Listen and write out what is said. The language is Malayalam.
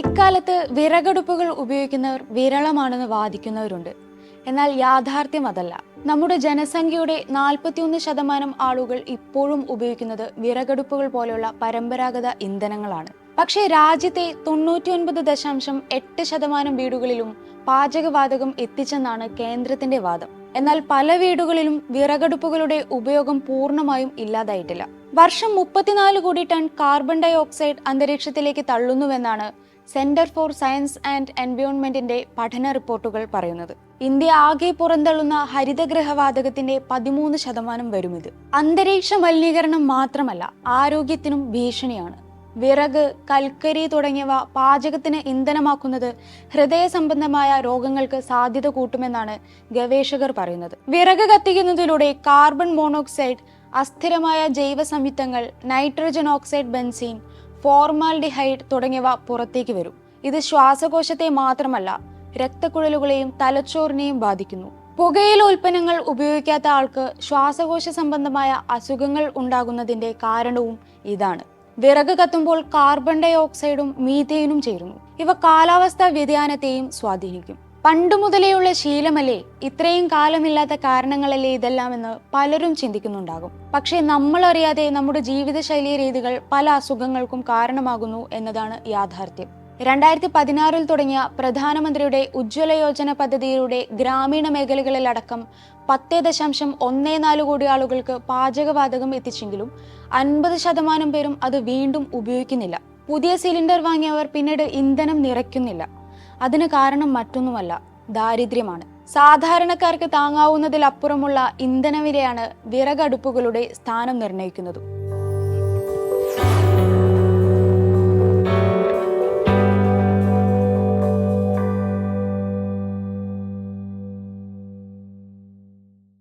ഇക്കാലത്ത് വിറകടുപ്പുകൾ ഉപയോഗിക്കുന്നവർ വിരളമാണെന്ന് വാദിക്കുന്നവരുണ്ട്. എന്നാൽ യാഥാർത്ഥ്യം അതല്ല. നമ്മുടെ ജനസംഖ്യയുടെ നാൽപ്പത്തിയൊന്ന് ശതമാനം ആളുകൾ ഇപ്പോഴും ഉപയോഗിക്കുന്നത് വിറകടുപ്പുകൾ പോലെയുള്ള പരമ്പരാഗത ഇന്ധനങ്ങളാണ്. പക്ഷേ രാജ്യത്തെ തൊണ്ണൂറ്റിയൊൻപത് ദശാംശം എട്ട് ശതമാനം വീടുകളിലും പാചകവാതകം എത്തിച്ചെന്നാണ് കേന്ദ്രത്തിന്റെ വാദം. എന്നാൽ പല വീടുകളിലും വിറകടുപ്പുകളുടെ ഉപയോഗം പൂർണമായും ഇല്ലാതായിട്ടില്ല. വർഷം മുപ്പത്തിനാല് കോടി ടൺ കാർബൺ ഡൈ ഓക്സൈഡ് അന്തരീക്ഷത്തിലേക്ക് തള്ളുന്നുവെന്നാണ് സെന്റർ ഫോർ സയൻസ് ആൻഡ് എൻവയോൺമെന്റിന്റെ പഠന റിപ്പോർട്ടുകൾ പറയുന്നത്. ഇന്ത്യ ആകെ പുറന്തള്ളുന്ന ഹരിതഗ്രഹവാതകത്തിന്റെ പതിമൂന്ന് ശതമാനം വരും ഇത് അന്തരീക്ഷ മലിനീകരണം മാത്രമല്ല ആരോഗ്യത്തിനും ഭീഷണിയാണ്. വിറക് കൽക്കരി തുടങ്ങിയവ പാചകത്തിന് ഇന്ധനമാക്കുന്നത് ഹൃദയ സംബന്ധമായ രോഗങ്ങൾക്ക് സാധ്യത കൂട്ടുമെന്നാണ് ഗവേഷകർ പറയുന്നത്. വിറക് കത്തിക്കുന്നതിലൂടെ കാർബൺ മോണോക്സൈഡ് അസ്ഥിരമായ ജൈവ സംയുക്തങ്ങൾ നൈട്രജൻ ഓക്സൈഡ് ബെൻസീൻ ഫോർമാൽഡിഹൈഡ് തുടങ്ങിയവ പുറത്തേക്ക് വരും. ഇത് ശ്വാസകോശത്തെ മാത്രമല്ല രക്തക്കുഴലുകളെയും തലച്ചോറിനെയും ബാധിക്കുന്നു. പുകയില ഉൽപ്പന്നങ്ങൾ ഉപയോഗിക്കാത്ത ആൾക്ക് ശ്വാസകോശ സംബന്ധമായ അസുഖങ്ങൾ ഉണ്ടാകുന്നതിന്റെ കാരണവും ഇതാണ്. വിറക് കത്തുമ്പോൾ കാർബൺ ഡൈ ഓക്സൈഡും മീഥേനും ചേരുന്നു. ഇവ കാലാവസ്ഥാ വ്യതിയാനത്തെയും സ്വാധീനിക്കും. പണ്ടു മുതലേയുള്ള ശീലമല്ലേ? ഇത്രയും കാലമില്ലാത്ത കാരണങ്ങളല്ലേ ഇതെല്ലാം എന്ന് പലരും ചിന്തിക്കുന്നുണ്ടാകും. പക്ഷേ നമ്മളറിയാതെ നമ്മുടെ ജീവിതശൈലി രീതികൾ പല അസുഖങ്ങൾക്കും കാരണമാകുന്നു എന്നതാണ് യാഥാർത്ഥ്യം. രണ്ടായിരത്തി പതിനാറിൽ തുടങ്ങിയ പ്രധാനമന്ത്രിയുടെ ഉജ്ജ്വല യോജന പദ്ധതിയിലൂടെ ഗ്രാമീണ മേഖലകളിലടക്കം പത്ത് ദശാംശം ഒന്നേ നാല് കോടി ആളുകൾക്ക് പാചകവാതകം എത്തിച്ചെങ്കിലും അൻപത് ശതമാനം പേരും അത് വീണ്ടും ഉപയോഗിക്കുന്നില്ല. പുതിയ സിലിണ്ടർ വാങ്ങിയവർ പിന്നീട് ഇന്ധനം നിറയ്ക്കുന്നില്ല. അതിന് കാരണം മറ്റൊന്നുമല്ല ദാരിദ്ര്യമാണ്. സാധാരണക്കാർക്ക് താങ്ങാവുന്നതിലപ്പുറമുള്ള ഇന്ധനവിലയാണ് വിറകടുപ്പുകളുടെ സ്ഥാനം നിർണയിക്കുന്നത്.